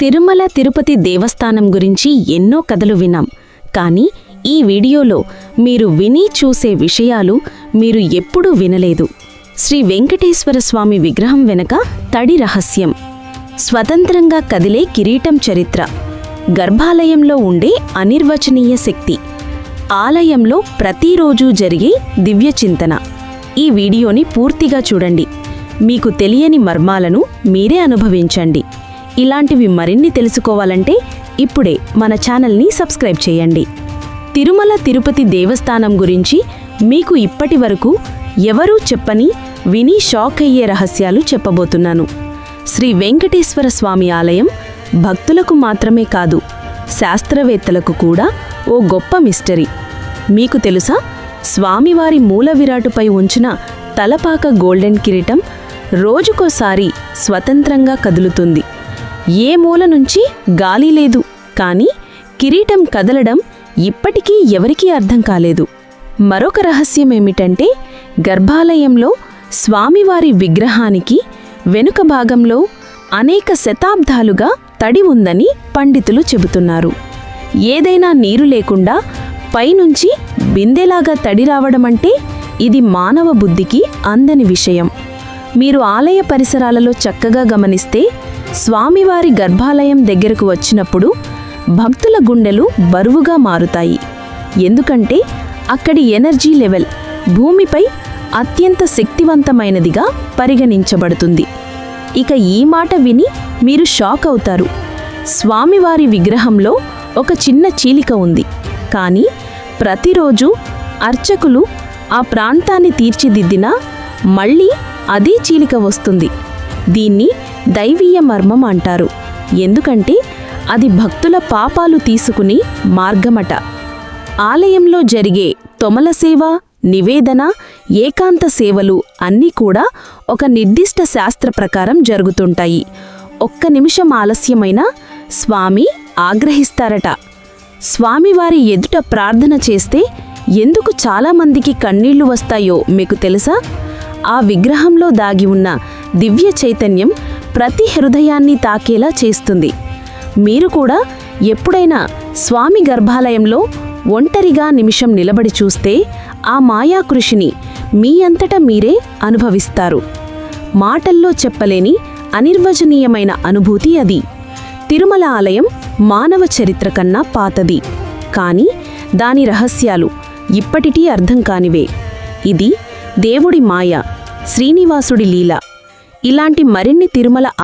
తిరుమల తిరుపతి దేవస్థానం గురించి ఎన్నో కథలు విన్నాం. కానీ ఈ వీడియోలో మీరు విని చూసే విషయాలు మీరు ఎప్పుడూ వినలేదు. శ్రీ వెంకటేశ్వర స్వామి విగ్రహం వెనక తడి రహస్యం. స్వతంత్రంగా కదిలే కిరీటం చరిత్ర. గర్భాలయంలో ఉండే అనిర్వచనీయ శక్తి. ఆలయంలో ప్రతిరోజూ జరిగే దివ్య చింతన. ఈ వీడియోని పూర్తిగా చూడండి. మీకు తెలియని మర్మాలను మీరే అనుభవించండి. ఇలాంటివి మరిన్ని తెలుసుకోవాలంటే ఇప్పుడే మన ఛానల్ని సబ్స్క్రైబ్ చేయండి. తిరుమల తిరుపతి దేవస్థానం గురించి మీకు ఇప్పటి వరకు ఎవరూ చెప్పని విని షాక్ అయ్యే రహస్యాలు చెప్పబోతున్నాను. శ్రీ వెంకటేశ్వర స్వామి ఆలయం భక్తులకు మాత్రమే కాదు శాస్త్రవేత్తలకు కూడా ఓ గొప్ప మిస్టరీ. మీకు తెలుసా? స్వామివారి మూల విరాటుపై ఉంచిన తలపాక గోల్డెన్ కిరీటం రోజుకోసారి స్వతంత్రంగా కదులుతుంది. ఏ మూల నుంచి గాలి లేదు. కానీ కిరీటం కదలడం ఇప్పటికీ ఎవరికీ అర్థం కాలేదు. మరొక రహస్యమేమిటంటే గర్భాలయంలో స్వామివారి విగ్రహానికి వెనుక భాగంలో అనేక శతాబ్దాలుగా తడి ఉందని పండితులు చెబుతున్నారు. ఏదైనా నీరు లేకుండా పైనుంచి బిందెలాగా తడి రావడమంటే ఇది మానవ బుద్ధికి అందని విషయం. మీరు ఆలయ పరిసరాలలో చక్కగా గమనిస్తే స్వామివారి గర్భాలయం దగ్గరకు వచ్చినప్పుడు భక్తుల గుండెలు బరువుగా మారుతాయి. ఎందుకంటే అక్కడి ఎనర్జీ లెవెల్ భూమిపై అత్యంత శక్తివంతమైనదిగా పరిగణించబడుతుంది. ఇక ఈ మాట విని మీరు షాక్ అవుతారు. స్వామివారి విగ్రహంలో ఒక చిన్న చీలిక ఉంది. కానీ ప్రతిరోజు అర్చకులు ఆ ప్రాంతాన్ని తీర్చిదిద్దినా మళ్ళీ అదే చీలిక వస్తుంది. దీన్ని దైవీయ మర్మం అంటారు. ఎందుకంటే అది భక్తుల పాపాలు తీసుకుని మార్గమట. ఆలయంలో జరిగే తొమల సేవ నివేదన ఏకాంత సేవలు అన్నీ కూడా ఒక నిర్దిష్ట శాస్త్ర ప్రకారం జరుగుతుంటాయి. ఒక్క నిమిషం ఆలస్యమైన స్వామి ఆగ్రహిస్తారట. స్వామివారి ఎదుట ప్రార్థన చేస్తే ఎందుకు చాలామందికి కన్నీళ్ళు వస్తాయో మీకు తెలుసా? ఆ విగ్రహంలో దాగి ఉన్న దివ్య చైతన్యం ప్రతి హృదయాన్ని తాకేలా చేస్తుంది. మీరు కూడా ఎప్పుడైనా స్వామి గర్భాలయంలో ఒంటరిగా నిమిషం నిలబడి చూస్తే ఆ మాయాకృషిని మీ అంతట మీరే అనుభవిస్తారు. మాటల్లో చెప్పలేని అనిర్వచనీయమైన అనుభూతి అది. తిరుమల ఆలయం మానవ చరిత్ర కన్నా పాతది. కానీ దాని రహస్యాలు ఇప్పటికీ అర్థం కానివే. ఇది దేవుడి మాయ శ్రీనివాసుడి లీల. ఇలాంటి మరిన్ని తిరుమల